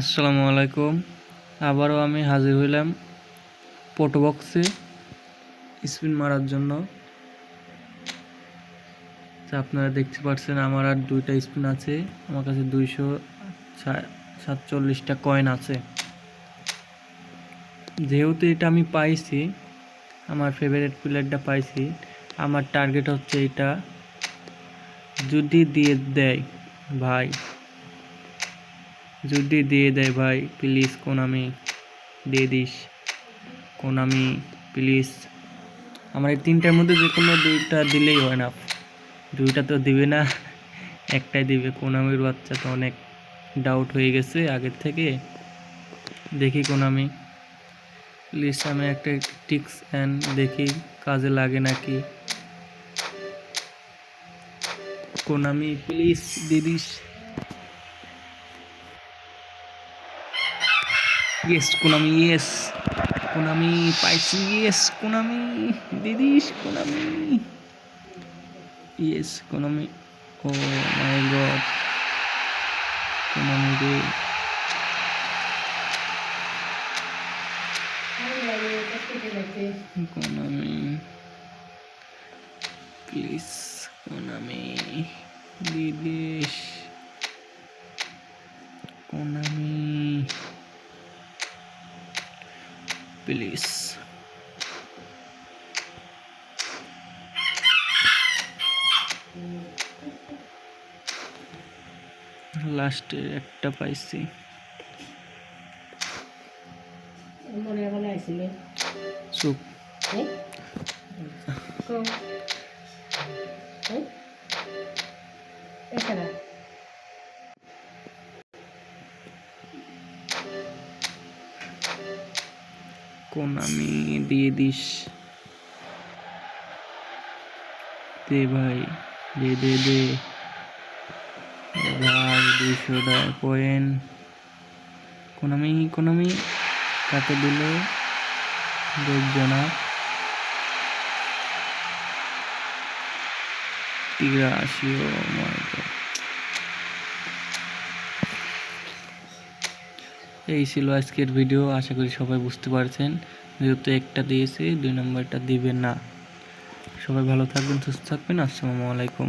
আসসালামু আলাইকুম আবারও আমি হাজির হইলাম পোটো বক্সে স্পিন মারার জন্য। আপনারা দেখতে পাচ্ছেন আমার আর দুইটা স্পিন আছে। আমার কাছে দুইশো সাতচল্লিশটা কয়েন আছে। যেহেতু এটা আমি পাইছি, আমার ফেভারিট প্লেয়ারটা পাইছি, আমার টার্গেট হচ্ছে এটা। যদি দিয়ে দেয়, ভাই। যদি দিয়ে দেয় ভাই প্লিজ কোনামি দিয়ে দিস। কোনামি প্লিজ আমার এই তিনটার মধ্যে যে কোনো দুইটা দিলেই হয় না। দুইটা তো দিবে না, একটাই দিবে। কোনামির বাচ্চা তো অনেক ডাউট হয়ে গেছে আগের থেকে। দেখি কোনামি প্লিজ আমি একটা টিক্স অ্যান্ড দেখি কাজে লাগে নাকি। কোনামি প্লিজ দিদিস ইয়েস কোনামি ইয়েস কোনামি পাইছি yes Konami দিদিস Konami yes Konami oh my god Konami রে কোনামি প্লিজ কোনামি দিদিস কোনামি প্লিজ। লাস্টে একটা পাইছি। চুপ। এছাড়া কোন আমি দিয়ে দিস। দে ভাই, দে দে দে। ভাই, দুইশো কয়েন। কোন আমি কোন আমি? কাকে দিল? দেখবে না তিরাশি ও এই ছিল আজকের ভিডিও আশা করি সবাই বুঝতে পারছেন। যেহেতু একটা দিয়েছে, দুই নম্বরটা দিবেন না। সবাই ভালো থাকবেন, সুস্থ থাকবেন, আসসালামু আলাইকুম।